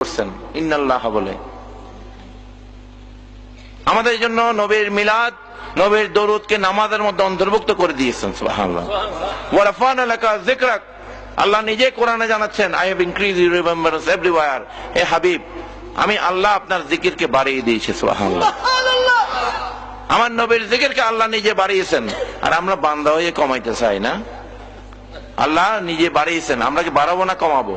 করছেন। ইন্নাল্লাহ বলে। আমাদের জন্য নবীর মিলাদ নবীর দরুদকে নামাজের মধ্যে অন্তর্ভুক্ত করে দিয়েছেন আল্লাহ নিজে কোরআনে জানাচ্ছেন I have increase your remembrance everywhere এ হাবিব আমি আল্লাহ আপনার জিকিরকে বাড়িয়ে দিয়েছি সুবহানাল্লাহ। আমার নবীর জিকিরকে আল্লাহ নিজে বাড়িয়েছেন। আর আমরা বান্দা হয়ে কমাইতে চাই না? আল্লাহ নিজে বাড়িয়েছেন আমরা কি বাড়াবো না কমাবো?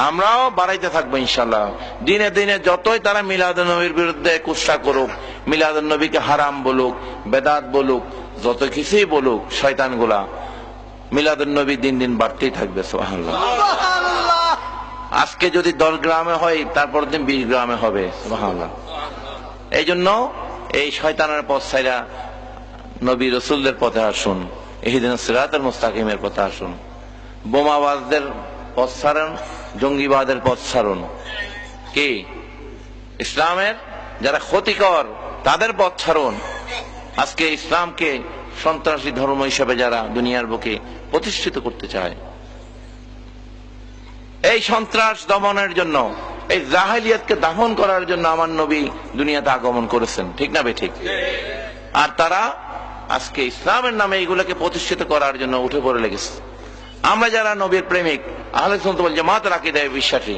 আমরাও বাড়াইতে থাকব ইনশাল্লাহ দিনে দিনে যতই তারা মিলাদ নবীর বিরুদ্ধে কুৎসা করুক মিলাদ নবীকে হারাম বলুক বেদাত বলুক যত কিছুই বলুক শয়তানগুলা মিলাদ নবী দিন দিন বাড়তেই থাকবে সোহান্লাহ আজকে যদি দশ গ্রামে হয় তারপর দিন বিশ গ্রামে হবে সোহান্লাহ এই জন্য এই শয়তানের পথ সাইরা নবী রসুলদের পথে আসুন এই দিন সিরাতের মুস্তাকিমের পথে আসুন। বোমাবাজদের পথ ছাড়ুন জঙ্গিবাদের পথ ছাড়ুন। কি? ইসলামের যারা ক্ষতিকর, তাদের পথ ছাড়ুন। আজকে ইসলামকে সন্ত্রাসী ধর্ম হিসেবে যারা দুনিয়ার বুকে প্রতিষ্ঠিত করতে চায়। এই সন্ত্রাস দমনের জন্য, এই জাহেলিয়াতকে দাহন করার জন্য আমার নবী দুনিয়াতে আগমন করেছেন। ঠিক না বে ঠিক? আর তারা আজকে ইসলামের নামে এইগুলোকে প্রতিষ্ঠিত করার জন্য উঠে পড়ে লেগেছে। আমরা যারা নবীর প্রেমিক, আহলে বল জামাত রাখি দেয় বিশ্বাসী,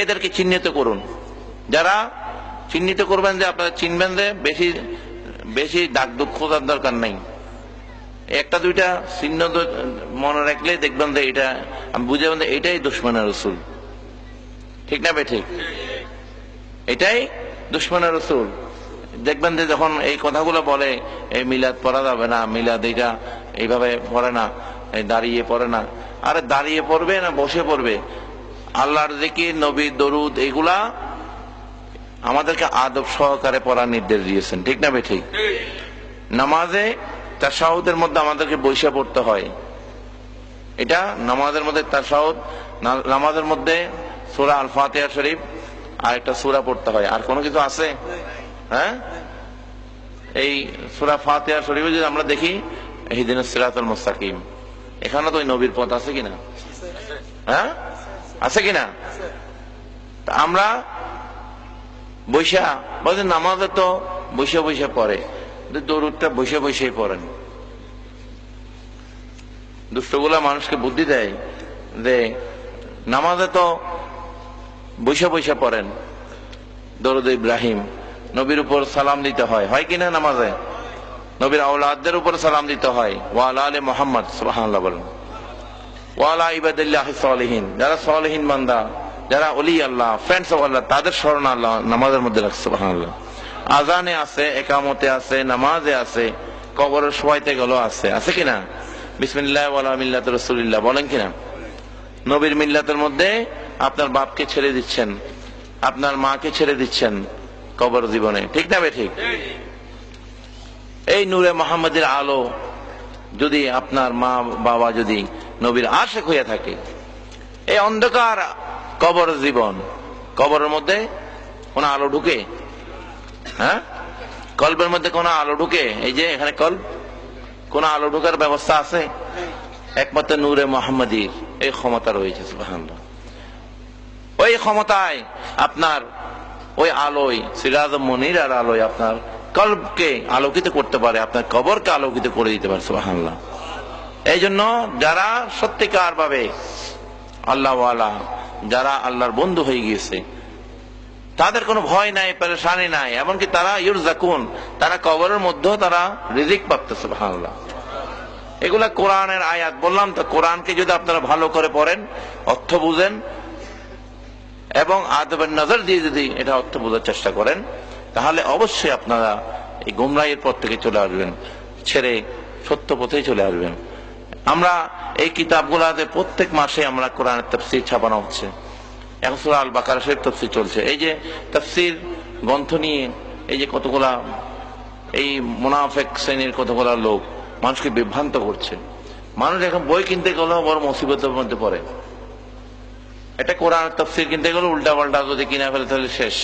এদেরকে চিহ্নিত করুন। যারা চিহ্নিত করবেন যে আপনারা চিনবেন যে বেশি বেশি দাগ দুঃখ দরকার নাই। একটা দুইটা চিহ্ন মনে রাখলে দেখবেন যে এটা, আমি বুঝে যে এটাই দুশ্মনের রসুল। ঠিক না ঠিক এটাই দুশ্মনের রসুল। দেখবেন যে যখন এই কথাগুলো বলে এই মিলাদ পড়া যাবে না, মিলাদ এইটা এইভাবে পড়ে না। দাঁড়িয়ে পড়ে না। আরে দাঁড়িয়ে পড়বে না, বসে পড়বে। আল্লাহর জিকির, নবী, দরুদ, এগুলা আমাদেরকে আদব সহকারে পড়ার নির্দেশ দিয়েছেন। ঠিক না বে ঠিক নামাজে তাসাউদের মধ্যে আমাদেরকে বৈশা পড়তে হয়। এটা নামাজের মধ্যে তার না- নামাজের মধ্যে সুরা আল ফাতিহা শরীফ আর একটা সুরা পড়তে হয়। আর কোনো কিছু আছে? হ্যাঁ? এই সুরা ফাতিহা শরীফে যদি আমরা দেখি হিদিন সিরাতুল মুস্তাকিম। এখানে তো ওই নবীর পথ আছে কিনা? হ্যাঁ? আছে কিনা? আমরা বৈশা, বলছে নামাজে তো বৈশা বৈশা পড়ে দরুদটা বসে বসেই পড়েন। দুষ্টগুলা মানুষকে বুদ্ধি দেয় যে নামাজে তো বৈশা বৈশা পড়েন। দরুদ ইব্রাহিম, নবীর উপর সালাম দিতে হয়। হয় কিনা নামাজে? নবীর আউলাদদের উপর সালাম দিতে হয়। ওয়ালা আলী মোহাম্মদ, সুবহানাল্লাহ বলেন। ওয়ালা যারা বান্দা, যারা আল্লাহ ফ্রেন্ডস অফ আল্লাহ, তাদের স্মরণ আল্লাহ, নামাজের মধ্যে আজানে আছে, একামতে আছে, নামাজে আছে, কবরের শোয়াইতে গেল আছে। আছে কিনা? বিসমিল্লাহ ওয়ালা মিল্লাত রসুলিল্লাহ, বলেন কিনা? নবীর মিল্লাতের মধ্যে আপনার বাপকে ছেড়ে দিচ্ছেন, আপনার মাকে ছেড়ে দিচ্ছেন কবর জীবনে। ঠিক না বে ঠিক? এই নূরে মোহাম্মদের আলো যদি আপনার মা বাবা যদি নবীর আশেক হইয়া থাকে, এই অন্ধকার কবর জীবন, কবরের মধ্যে কোন আলো ঢুকে? হ্যাঁ? কল্পের মধ্যে কোন আলো ঢুকে? এই যে এখানে কল্প, কোন আলো ঢুকার ব্যবস্থা আছে? একমাত্র নূরে মোহাম্মদীর এই ক্ষমতা রয়েছে ওই ক্ষমতায় আপনার ওই আলোয় সিরাজ মনির আর আলোয় আপনার কল্পকে আলোকিত করতে পারে, আপনার কবরকে আলোকিত করে দিতে পারে, সুবহানাল্লাহ। এই জন্য যারা সত্যিকার ভাবে আল্লাহওয়ালা, যারা আল্লাহর বন্ধু হয়ে গিয়েছে, তাদের কোনো ভয় নাই, পেরেশানি নাই, এমনকি তারা ইউর জাকুন তারা কবরের মধ্যেও তারা রিজিক পাচ্ছে, সুবহানাল্লাহ। এগুলা কোরআনের আয়াত, বললাম তো, কোরআনকে যদি আপনারা ভালো করে পড়েন, অর্থ বুঝেন, এবং আদবের নজর দিয়ে যদি এটা অর্থ বোঝার চেষ্টা করেন তাহলে অবশ্যই আপনারা এই গুমরাইয়ের পথ থেকে চলে আসবেন, ছেড়ে সত্য পথেই চলে আসবেন। আমরা এই কিতাবগুলাতে প্রত্যেক মাসে আমরা কোরআনের তফসির ছাপানো হচ্ছে। এখন সুরা আল বাকার শরীফ তফসির চলছে। এই যে তফসির গ্রন্থ নিয়ে এই যে কতগুলা এই মুনাফেক শ্রেণির কতগুলা লোক মানুষকে বিভ্রান্ত করছে। মানুষ এখন বই কিনতে গেলেও বড় মুসিবতের মধ্যে পড়ে। এটা কোরআন তফসির কিনতে গেলে উল্টা পাল্টা যদি কিনা ফেলে তাহলে শেষ।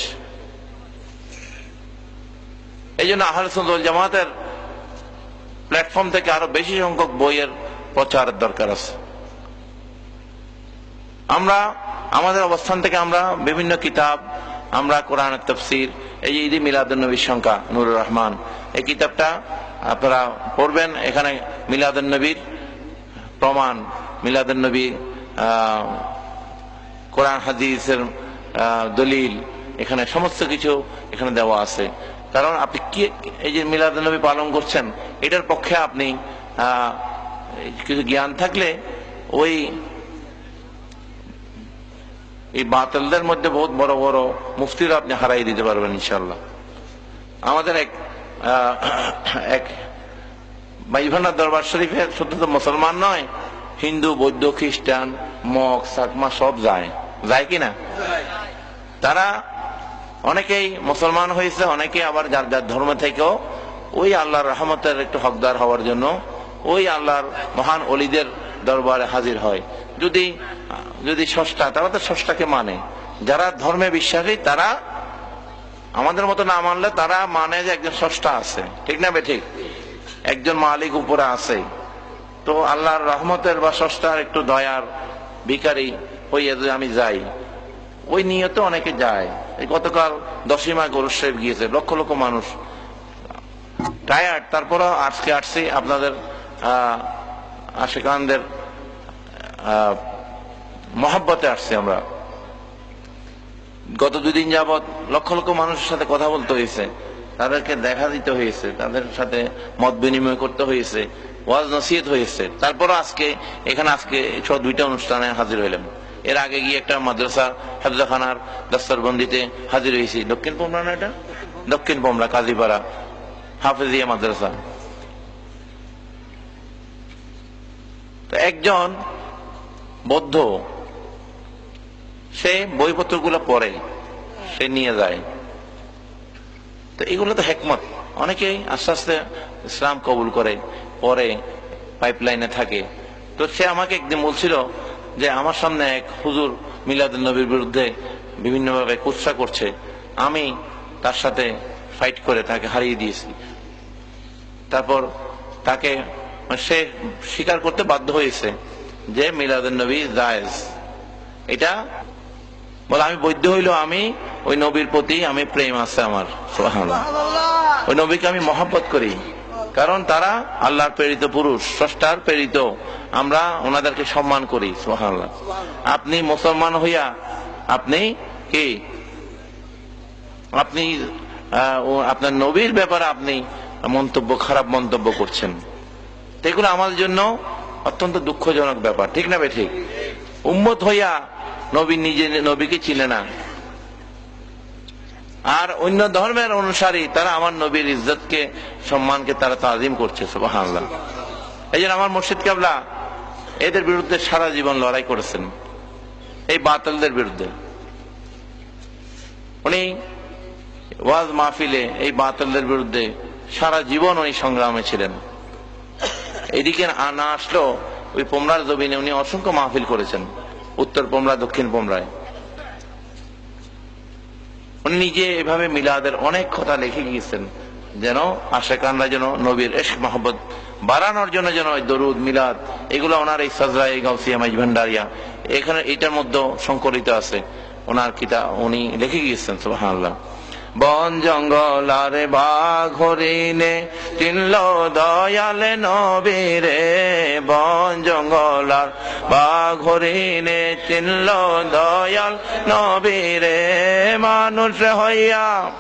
এই জন্য আহলে জামাতের প্ল্যাটফর্ম থেকে আরও বেশি সংখ্যক বইয়ের প্রচারের দরকার আছে। আমরা আমাদের অবস্থান থেকে আমরা বিভিন্ন কিতাব আমরা কোরআনের তফসির এই যে ঈদ মিলাদুল নবীর সংখ্যা নুরুর রহমান এই কিতাবটা আপনারা পড়বেন। এখানে মিলাদুল নবীর প্রমাণ মিলাদুল নবী আহ, কোরআন হাদিসের দলিল এখানে সমস্ত কিছু এখানে দেওয়া আছে। কারণ আপনি কি, এই যে মিলাদ নবী পালন করছেন, এটার পক্ষে আপনি কিছু জ্ঞান থাকলে ওই, এই বাতিলদের মধ্যে বহুত বড় বড় মুফতিরা আপনি হারাই দিতে পারবেন ইনশাল্লাহ আমাদের এক এক মাইভান্ডার দরবার শরীফে শুধু তো মুসলমান নয়, হিন্দু, বৌদ্ধ, খ্রিস্টান, মগ, সাকমা সব যায়। যায় কি না? তারা অনেকেই মুসলমান হয়েছে অনেকে আবার যার যার ধর্ম থেকেও। ওই আল্লাহর রহমতের একটু হকদার হওয়ার জন্য ওই আল্লাহর মহান অলিদের দরবারে হাজির হয়। যদি যদি ষষ্ঠা তারা তো ষষ্ঠাকে মানে। যারা ধর্মে বিশ্বাসী, তারা আমাদের মতো না মানলে তারা মানে যে একজন ষষ্ঠা আছে। ঠিক না ঠিক? একজন মালিক উপরে আছে। তো আল্লাহর রহমতের বা ষষ্ঠার একটু দয়ার ভিকারি হইয়া আমি যাই, ওই নিয়তে অনেকে যায়। এই গতকাল দশিমা গরুর সাহেব গিয়েছে, লক্ষ লক্ষ মানুষ টায়ার্ড তারপরও আজকে আসছি আপনাদের আশিকানদের মহাব্বতে আসছি আমরা। গত দুদিন যাবৎ লক্ষ লক্ষ মানুষের সাথে কথা বলতে হয়েছে, তাদেরকে দেখা দিতে হয়েছে, তাদের সাথে মত বিনিময় করতে হয়েছে ওয়াজ নসিহত হয়েছে। তারপর আজকে, এখানে আজকে দুইটা অনুষ্ঠানে হাজির হইলাম। এর আগে গিয়ে একটা মাদ্রাসা হাফজাখানার দস্তরবন্দিতে হাজির হয়েছি। দক্ষিণ পোমরা না এটা? দক্ষিণ পোমরা কাজীপাড়া, হাফেজিয়া মাদ্রাসা। একজন বৌদ্ধ, সে বইপত্রগুলো পড়ে, সে নিয়ে যায়। তো এগুলো তো হেকমত। অনেকেই আস্তে আস্তে ইসলাম কবুল করে পরে পাইপলাইনে থাকে। তো সে আমাকে একদিন বলছিল যে আমার সামনে এক হুজুর মিলাদুল নবীর বিরুদ্ধে বিভিন্নভাবে কুৎসা করছে আমি তার সাথে ফাইট করে তাকে হারিয়ে দিয়েছি। তারপর তাকে সে স্বীকার করতে বাধ্য হয়েছে যে মিলাদুল নবী জায়েজ। এটা বলে আমি বৈধ হইল আমি ওই নবীর প্রতি আমি প্রেম আছে আমার ওই নবীকে আমি মহাব্বত করি কারণ তারা আল্লাহর প্রেরিত পুরুষ স্রষ্টার প্রেরিত। আমরা ওনাদেরকে সম্মান করি, সুবহানাল্লাহ। আপনি মুসলমান হইয়া আপনি কি? আপনি আপনার নবীর ব্যাপারে আপনি মন্তব্য, খারাপ মন্তব্য করছেন। এগুলো আমাদের জন্য অত্যন্ত দুঃখজনক ব্যাপার, ঠিক না ঠিক? উম্মত হইয়া নবী নিজে নবীকে চিনে না। আর অন্য ধর্মের অনুসারী, তারা আমার নবীর ইজ্জতকে, সম্মানকে তারা তাজিম করছে, সুবহানাল্লাহ। এই জন্য আমার মুর্শিদ কাবলা এদের বিরুদ্ধে সারা জীবন লড়াই করেছেন। এই বাতিলদের বিরুদ্ধে। উনি ওয়াজ মাহফিলে এই বাতিলদের বিরুদ্ধে সারা জীবন উনি সংগ্রামে ছিলেন। এদিকে না আসলো ওই পোমরার জমিনে উনি অসংখ্য মাহফিল করেছেন, উত্তর পোমরা, দক্ষিণ পোমরায়। উনি নিজে এভাবে মিলাদের অনেক কথা লিখে গিয়েছেন, যেন আশেকানরা যেন নবীর এশক মহব্বত বাড়ানোর জন্য যেন দরুদ, মিলাদ, এগুলো ওনার এই সাজরা, এই গাউসিয়া মাইজ ভান্ডারিয়া, এখানে এটার মধ্যে সংকলিত আছে। ওনার কিতা, উনি লিখে গিয়েছেন, সুবহানাল্লাহ। বন জঙ্গল আর বাঘ হরিণে চিনল দয়ালে নবীরে। বন জঙ্গল আর বাঘ হরিণে চিনল দয়াল নবীরে। মানুষ হইয়া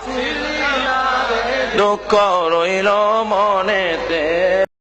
দুঃখ রইল মনেতে।